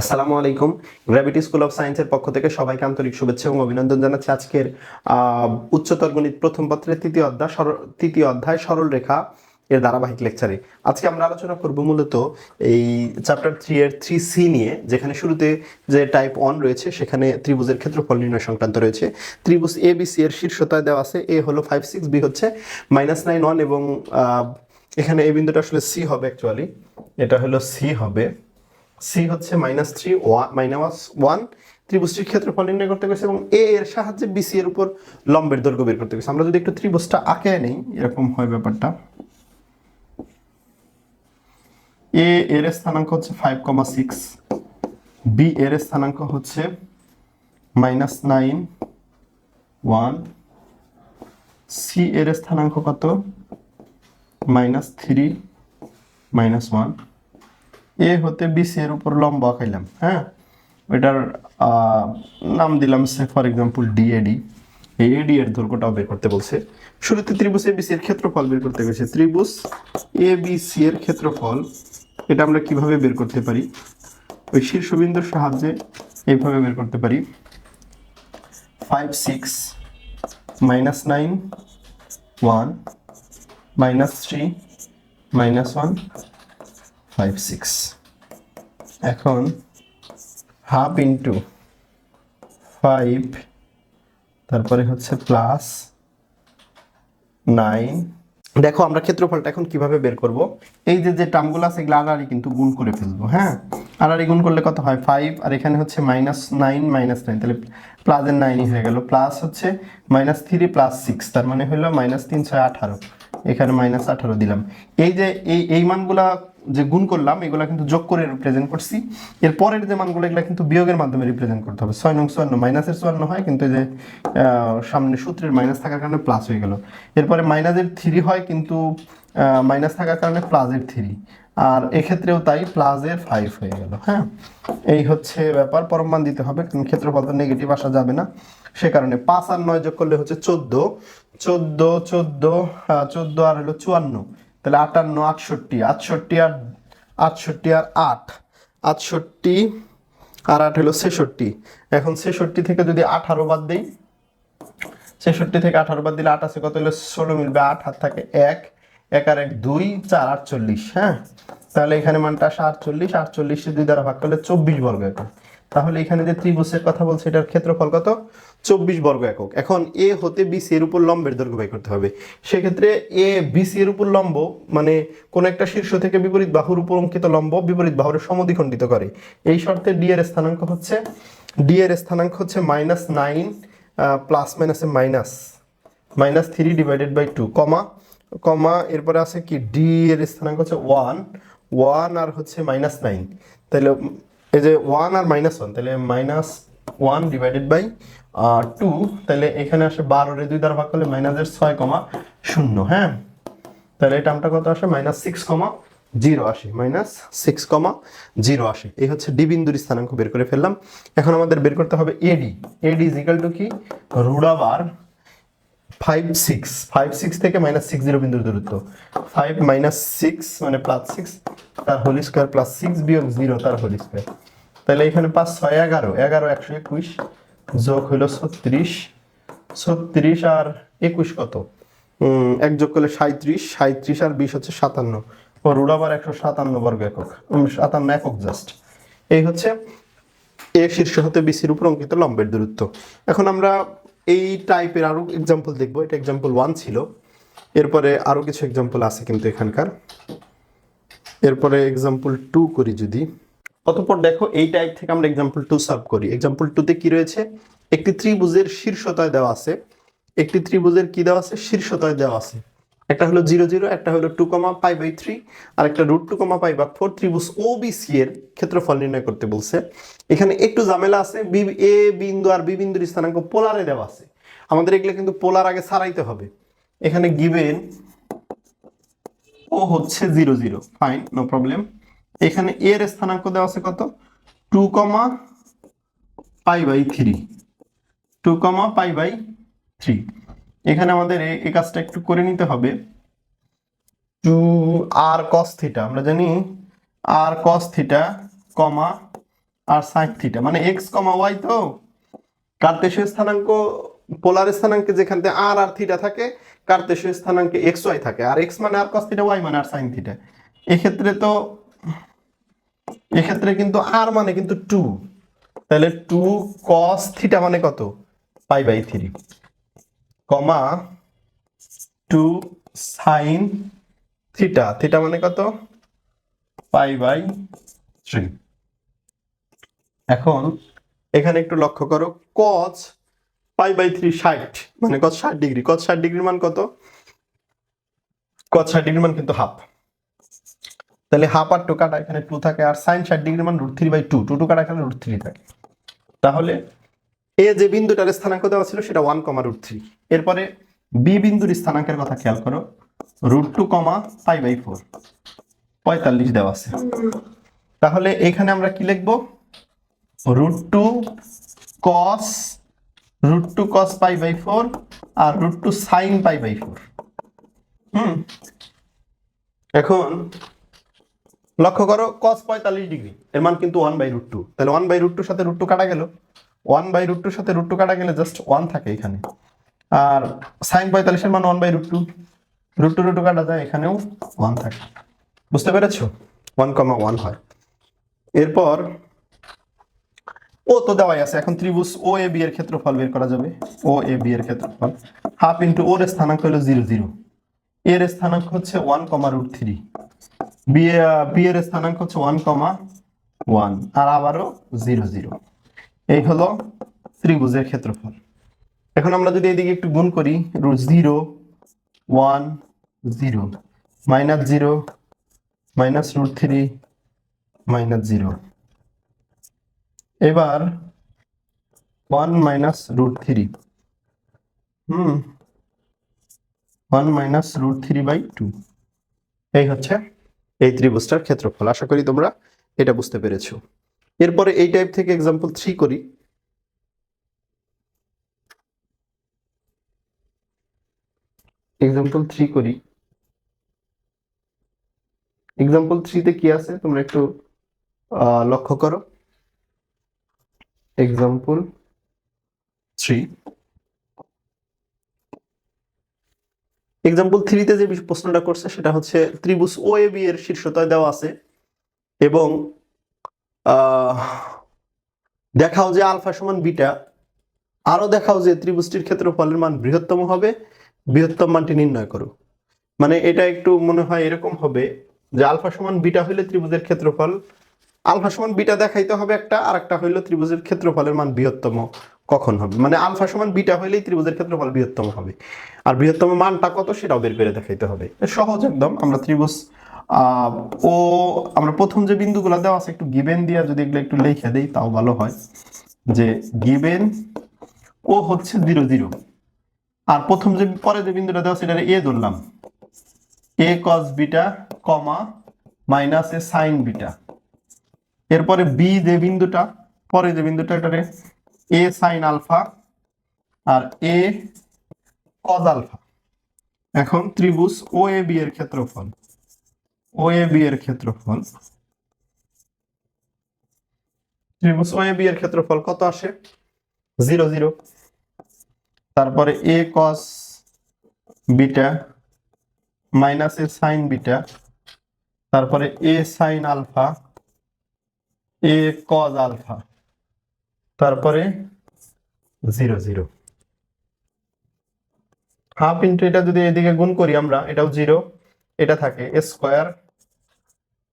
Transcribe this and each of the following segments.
আসসালামু আলাইকুম। Gravity school of সায়েন্সের পক্ষ থেকে সবাইকে আন্তরিক শুভেচ্ছা এবং অভিনন্দন জানাচ্ছি আজকের উচ্চতর গণিত প্রথম পত্রের তৃতীয় অধ্যায় সরল তৃতীয় অধ্যায়, সরল রেখা এর ধারাবাহিক লেকচারে আজকে আমরা আলোচনা করব মূলত এই চ্যাপ্টার থ্রি এর থ্রি সি নিয়ে, যেখানে শুরুতে যে টাইপ ওয়ান রয়েছে, সেখানে ত্রিভুজের ক্ষেত্রফল নির্ণয় সংক্রান্ত রয়েছে। ত্রিভুজ এ বি সি এর শীর্ষতায় দেওয়া আছে এ হলো ফাইভ সিক্স বি হচ্ছে মাইনাস নাইন ওয়ান এবং এখানে এই বিন্দুটা আসলে সি হবে অ্যাকচুয়ালি এটা হলো সি হবে। সি হচ্ছে মাইনাস থ্রি মাইনাস ওয়ান ত্রিভুজটির ক্ষেত্রফল নির্ণয় করতে গেছে এবং এ এর সাহায্যে বিসি এর উপর লম্বের দৈর্ঘ্য বের করতে গেছে। আমরা যদি একটু ত্রিভুজটা আঁকে নেই, এরকম হয় ব্যাপারটা। এ এর স্থানাঙ্ক হচ্ছে ফাইভ কমা সিক্স বি এর স্থানাঙ্ক হচ্ছে মাইনাস নাইন ওয়ান সি এর স্থানাঙ্ক কত? Minus three minus one A হতে বিসি এর উপর লম্ব আঁকাইলাম হ্যাঁ? ওইটার নাম দিলাম সে, ফর এক্সাম্পল ডিএডি এই এডি এর দৈর্ঘ্যটাও বের করতে বলছে। শুরুতে ত্রিভুজ এবিসি এর ক্ষেত্রফল বের করতে গেছে। ত্রিভুজ এবিসি এর ক্ষেত্রফল, এটা আমরা কীভাবে বের করতে পারি? ওই শীর্ষবিন্দুর সাহায্যে এইভাবে বের করতে পারি। Five, six, minus nine, one, minus three, minus one five six এখন হাফ ইন্টু ফাইভ তারপরে হচ্ছে প্লাস নাইন দেখো, আমরা ক্ষেত্রফলটা এখন কীভাবে বের করব? এই যে যে টার্মগুলো আছে, এগুলো আড়াআড়ি কিন্তু গুণ করে ফেলব হ্যাঁ? আড়াআড়ি গুণ করলে কত হয়? ফাইভ আর এখানে হচ্ছে মাইনাস নাইন মাইনাস নাইন তাহলে প্লাসের নাইনই হয়ে গেল। প্লাস হচ্ছে মাইনাস থ্রি প্লাস সিক্স তার মানে হলো মাইনাস তিন, ছয়, আঠারো। এখানে মাইনাস আঠারো দিলাম। এই যে, এই এই মানগুলা যে গুণ করলাম, এগুলা কিন্তু যোগ করে রিপ্রেজেন্ট করছি। এর পরের যে মানগুলো, এগুলো কিন্তু বিয়োগের মাধ্যমে রিপ্রেজেন্ট করতে হবে। ছয় নং চুয়ান্ন মাইনাসের চুয়ান্ন হয়, কিন্তু যে সামনে সূত্রের মাইনাস থাকার কারণে প্লাস হয়ে গেল। এরপরে মাইনাসের থ্রি হয়, কিন্তু মাইনাস থাকার কারণে প্লাসের থ্রি। আর এক্ষেত্রেও তাই প্লাসের ফাইভ হয়ে গেল হ্যাঁ? এই হচ্ছে ব্যাপার, পরম মান দিতে হবে, কারণ ক্ষেত্রফল তো নেগেটিভ আসা যাবে না। সে কারণে পাঁচ আর নয় যোগ করলে হচ্ছে চোদ্দ। চোদ্দ চোদ্দ চোদ্দ আর হলো চুয়ান্ন। তাহলে আটান্ন, আটষট্টি আটষট্টি আর আটষট্টি আর আট। আটষট্টি আর আট হলো ছেষট্টি। এখন ছেষট্টি থেকে যদি আঠারো বাদ দেই, ছেষট্টি থেকে আঠারো বাদ দিলে আট আছে কত হলো? ষোলো মিলবে আট, হাত থাকে এক। এক আর এক দুই, চার আটচল্লিশ হ্যাঁ? তাহলে এখানে মানটা আসে আটচল্লিশ, আটচল্লিশে দুই দ্বারা ভাগ করলে চব্বিশ বর্গ একক। তাহলে এখানে যে ত্রিভুজের কথা বলছে, এটার ক্ষেত্রফল কত? চব্বিশ বর্গ একক। এখন এ হতে বিসি এর উপর লম্বের দৈর্ঘ্য ব্যয় করতে হবে। সেক্ষেত্রে এ বিসি এর উপর লম্ব মানে কোন একটা শীর্ষ থেকে বিপরীত বাহুর উপর অঙ্কিত লম্ব বিপরীত বাহুর সমদ্বিখণ্ডিত করে। এই শর্তে ডি এর স্থানাঙ্ক হচ্ছে ডি এর স্থানাঙ্ক হচ্ছে মাইনাস নাইন প্লাস মাইনাসে minus minus three divided by two comma comma এরপরে আছে কি? ডি এর স্থানাঙ্ক হচ্ছে ওয়ান ওয়ান আর হচ্ছে মাইনাস নাইন তাহলে এই যে ওয়ান আর মাইনাস ওয়ান তাহলে minus one divided by two তাহলে এখানে আসে বারোরে দুই দ্বারা ভাগ করলে মাইনাসের ছয় কমা শূন্য হ্যাঁ? তাহলে এই টার্মটা কত আসে? মাইনাস সিক্স কমা জিরো আসে মাইনাস সিক্স কমা জিরো আসে। এই হচ্ছে ডি বিন্দুর স্থানাঙ্ক বের করে ফেললাম। এখন আমাদের বের করতে হবে AD AD is equal to কি? রুডাবার ফাইভ সিক্স ফাইভ সিক্স থেকে মাইনাস সিক্স জিরো বিন্দুর দূরত্ব। ফাইভ মাইনাস সিক্স মানে প্লাস সিক্স তার হোল স্কোয়ার প্লাস সিক্স বিয়োগ জিরো তার হোল স্কোয়ার তাহলে এখানে পাঁচ ছয়, এগারো। এগারো একশো একুশ, যোগ হইল ছত্রিশ। ছত্রিশ আর একুশ কত? এক যোগ করলে সাঁত্রিশ সাঁত্রিশ আর বিশ হচ্ছে সাতান্ন। ও রুট আবার একশো সাতান্ন বর্গ একক। সাতান্ন একক জাস্ট এই হচ্ছে এ শীর্ষ হতে বিসির উপর অঙ্কিত লম্বের দূরত্ব। এখন আমরা এই টাইপের আরও এক্সাম্পল দেখব। এটা এক্সাম্পল ওয়ান ছিল। এরপরে আরও কিছু এক্সাম্পল আছে কিন্তু এখানকার। এরপরে এক্সাম্পল টু করি যদি। অতঃপর দেখো, এই টাইপ থেকে আমরা এক্সাম্পল টু সার্ভ করি। এক্সাম্পল টুতে কি রয়েছে? একটি ত্রিভুজের শীর্ষতায় দেওয়া আছে। একটি ত্রিভুজের কি দেওয়া আছে? শীর্ষতায় দেওয়া আছে। একটা হলো জিরো জিরো, একটা হলো two comma pi by three আর একটা রুট টু কমা পাই বা ফোর ত্রিভুজ ও বি সি এর ক্ষেত্রফল নির্ণয় করতে বলছে। এখানে একটু ঝামেলা আছে, বি, এ বিন্দু আর বি বিন্দুর স্থানাঙ্ক পোলারে দেওয়া আছে। আমাদের এগুলো কিন্তু পোলার আগে ছাড়াইতে হবে। এখানে গিভেন ও হচ্ছে zero zero fine no problem এখানে এর স্থানাঙ্ক দেওয়া আছে কত? Two comma pi by three two comma pi by three এখানে আমাদের এই কাজটা একটু করে নিতে হবে। টু আর কস থিটা আমরা জানি r cos theta comma r sine theta মানে এক্স কমা ওয়াই তো কার্তেশীয় স্থানাঙ্ক, পোলার স্থানাঙ্কে যেখান থেকে আর আর থিটা থাকে কার্তেশীয় স্থানাঙ্কে এক্স ওয়াই থাকে। আর এক্স মানে আর কস থিটা ওয়াই মানে আর সাইন থিটা এক্ষেত্রে তো, এক্ষেত্রে কিন্তু আর মানে কিন্তু টু তাহলে টু কস থিটা মানে কত? Pi by three comma two sine theta theta মানে কত? Pi by three. এখন এখানে একটু লক্ষ্য করো কজ পাই বাই থ্রি ষাট মানে কত ষাট ডিগ্রি। কত ষাট ডিগ্রির মান কত? কত ষাট ডিগ্রির মান কিন্তু হাফ তাহলে হাফ আর টু কাটা এখানে টু থাকে, আর সাইন ষাট ডিগ্রির মান root three by two two two কাটা এখানে রুট থ্রি থাকে। তাহলে এ যে বিন্দুটার স্থানাঙ্ক দেওয়া ছিল সেটা ওয়ান কমা রুট থ্রি এরপরে বি বিন্দুর স্থানাঙ্কের কথা খেয়াল করো। Root two comma five by four পঁয়তাল্লিশ দেওয়া আছে। তাহলে এখানে আমরা কি লিখব? Root two cos root two cos pi by four R root two sine pi by four হুম? এখন লক্ষ্য করো কস পঁয়তাল্লিশ ডিগ্রি এর মান কিন্তু ওয়ান বাই রুট টু তাহলে ওয়ান বাই রুট টুর সাথে রুট টু কাটা গেল। ওয়ান বাই রুট টুর সাথে রুট টু কাটা গেলে জাস্ট ওয়ান থাকে এখানে। আর সাইন পঁয়তাল্লিশের মান one by root two root two root two কাটা যায় এখানেও ওয়ান থাকে। বুঝতে পেরেছ? ওয়ান কমা ওয়ান হয়। এরপর ও তো দেওয়াই আছে, এখন ত্রিভুজ ও এ বি এর ক্ষেত্রফল বের করা যাবে। ও এ বি এর ক্ষেত্রফল। হাফ ইন্টু ওর স্থানাঙ্ক হলো জিরো জিরো এর স্থানাঙ্ক হচ্ছে one comma root three B B এর স্থানাঙ্ক হচ্ছে ওয়ান কমা ওয়ান আর আবারও জিরো জিরো এই হলো ত্রিভুজের ক্ষেত্রফল। এখন আমরা যদি এদিকে একটু গুণ করি root zero one zero minus zero minus root three minus zero এবার one minus root three hmm one minus root three by two এই হচ্ছে এই ত্রিভুজটার ক্ষেত্রফল। আশা করি তোমরা এটা বুঝতে পেরেছ। এরপরে এই টাইপ থেকে এক্সাম্পল থ্রি করি। এক্সাম্পল থ্রি করি। এক্সাম্পল থ্রিতে কি আছে? তোমরা একটু লক্ষ্য করো। এক্সাম্পল থ্রি এক্সাম্পল থ্রিতে যে প্রশ্নটা করছে, সেটা হচ্ছে ত্রিভুজ ও এ বি এর শীর্ষতয় দেওয়া আছে এবং দেখাও যে আলফা সমান বিটা আরও দেখাও যে ত্রিভুজটির ক্ষেত্রফলের মান বৃহত্তম হবে, বৃহত্তম মানটি নির্ণয় করো। মানে এটা একটু মনে হয় এরকম হবে যে আলফা সমান বিটা হইলে ত্রিভুজের ক্ষেত্রফল, আলফা সমান বিটা দেখাইতে হবে একটা আর একটা হইল ত্রিভুজের ক্ষেত্রফলের মান বৃহত্তম কখন হবে? মানে আলফা সমান বিটা হইলেই ত্রিভুজের ক্ষেত্রফল বৃহত্তম হবে। আর বৃহত্তম মানটা কত সেটাও বের করে দেখাইতে হবে। সহজ একদম, আমরা ত্রিভুজ ও, আমরা প্রথম যে বিন্দুগুলো দেওয়া আছে, একটু গিভেন দিয়া যদি এগুলো একটু লিখে দেই, তাও ভালো হয়। যে গিভেন ও হচ্ছে জিরো জিরো। আর প্রথম যে পরে যে বিন্দুটা দেওয়া সেটা এ ধরলাম। A cos beta, comma, minus a sine beta. এরপরে বি যে বিন্দুটা পরে যে বিন্দুটা, এটারে এ সাইন আলফা আর এ কজ আলফা। এখন ত্রিভুজ ও এ বি এর ক্ষেত্রফল। ও এ বি এর ক্ষেত্রফল। ত্রিভুজ ও এ বি এর ক্ষেত্রফল কত আসে? Zero zero. তারপরে a cos beta minus a sine beta. তারপরে a sine alpha a cos alpha তারপরে জিরো জিরো। হাফ ইন্টু এটা যদি এদিকে গুণ করি আমরা, এটাও জিরো। এটা থাকে square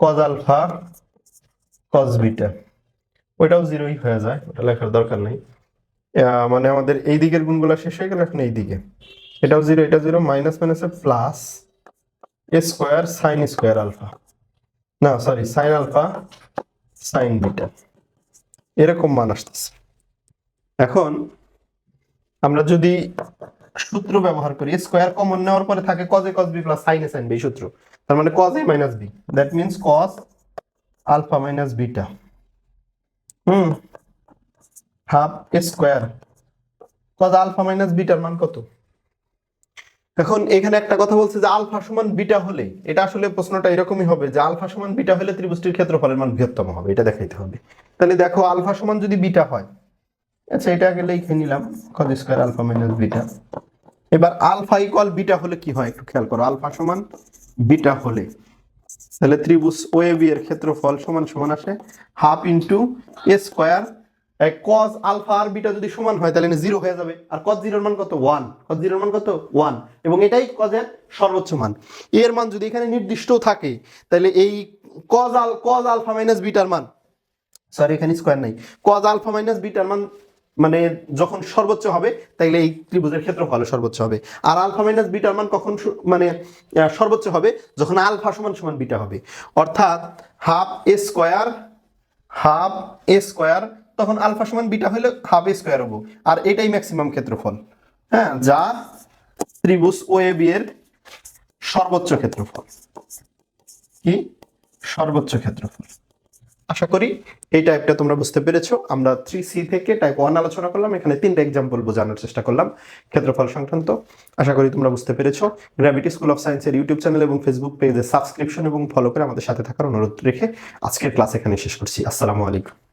cos alpha cos beta ওইটাও জিরোই হয়ে যায়, ওটা লেখার দরকার নেই। মানে আমাদের এই দিকের গুণগুলো শেষ হয়ে গেল এখন এই দিকে। এটাও জিরো, এটা জিরো, মাইনাস মাইনাসে plus a square sine square alpha. না sorry sine alpha, sine beta. এরকম মান আসতেছে। এখন আমরা যদি সূত্র ব্যবহার করি স্কোয়ার কমন নেওয়ার পরে থাকে কজে cos B plus sine sine B সূত্র। তার মানে cos A minus B that means cos alpha minus beta hmm? Half square cos alpha minus bitter মান কত? এখন এখানে একটা কথা বলছে যে আলফা সমান বিটা হলে, এটা আসলে প্রশ্নটা এরকমই হবে যে আলফা সমান বিটা হলে ত্রিভুজটির ক্ষেত্রফলের মান বৃহত্তম হবে, এটা দেখাইতে হবে। তাহলে দেখো আলফা সমান যদি বিটা হয় আচ্ছা এটা আগে লিখে নিলাম cos square alpha minus beta এবার আলফা ইকুয়াল বিটা হলে কি হয় একটু খেয়াল করো আলফা সমান বিটা হলে। তাহলে ত্রিভুজ ও এ বি এর ক্ষেত্রফল সমান সমান আসে half into a square cos alpha R beta যদি সমান হয়, তাহলে জিরো হয়ে যাবে। আর কজ জিরোর মান কত? ওয়ান। কজ জিরোর মান কত? ওয়ান। এবং এটাই কজের সর্বোচ্চ মান। এর মান যদি এখানে নির্দিষ্ট থাকে, তাহলে এই কজ আল কজ আলফা মাইনাস বিটার মান সরি এখানে স্কোয়ার নাই। কজ আলফা মাইনাস বিটার মান মানে যখন সর্বোচ্চ হবে, তাইলে এই ত্রিভুজের ক্ষেত্রফল সর্বোচ্চ হবে। আর আলফা মাইনাস বিটার মান কখন মানে সর্বোচ্চ হবে? যখন আলফা সমান সমান বিটা হবে। অর্থাৎ half a square, half a square, তখন আলফা সমান বিটা হলে হাফ এ স্কোয়ার হব। আর এটাই ম্যাক্সিমাম ক্ষেত্রফল। হ্যাঁ যা ত্রিভুজ ও এ বি এর সর্বোচ্চ ক্ষেত্রফল। কি? সর্বোচ্চ ক্ষেত্রফল। আশা করি এই টাইপটা তোমরা বুঝতে পেরেছ। আমরা থ্রি সি থেকে টাইপ ওয়ান আলোচনা করলাম, এখানে তিনটা এক্সাম্পল বোঝানোর চেষ্টা করলাম ক্ষেত্রফল সংক্রান্ত। আশা করি তোমরা বুঝতে পেরেছ। গ্র্যাভিটি স্কুল অফ সায়েন্সের ইউটিউব চ্যানেল এবং ফেসবুক পেজে সাবস্ক্রিপশন এবং ফলো করে আমাদের সাথে থাকার অনুরোধ রেখে আজকের ক্লাস এখানে শেষ করছি। আসসালামু আলাইকুম।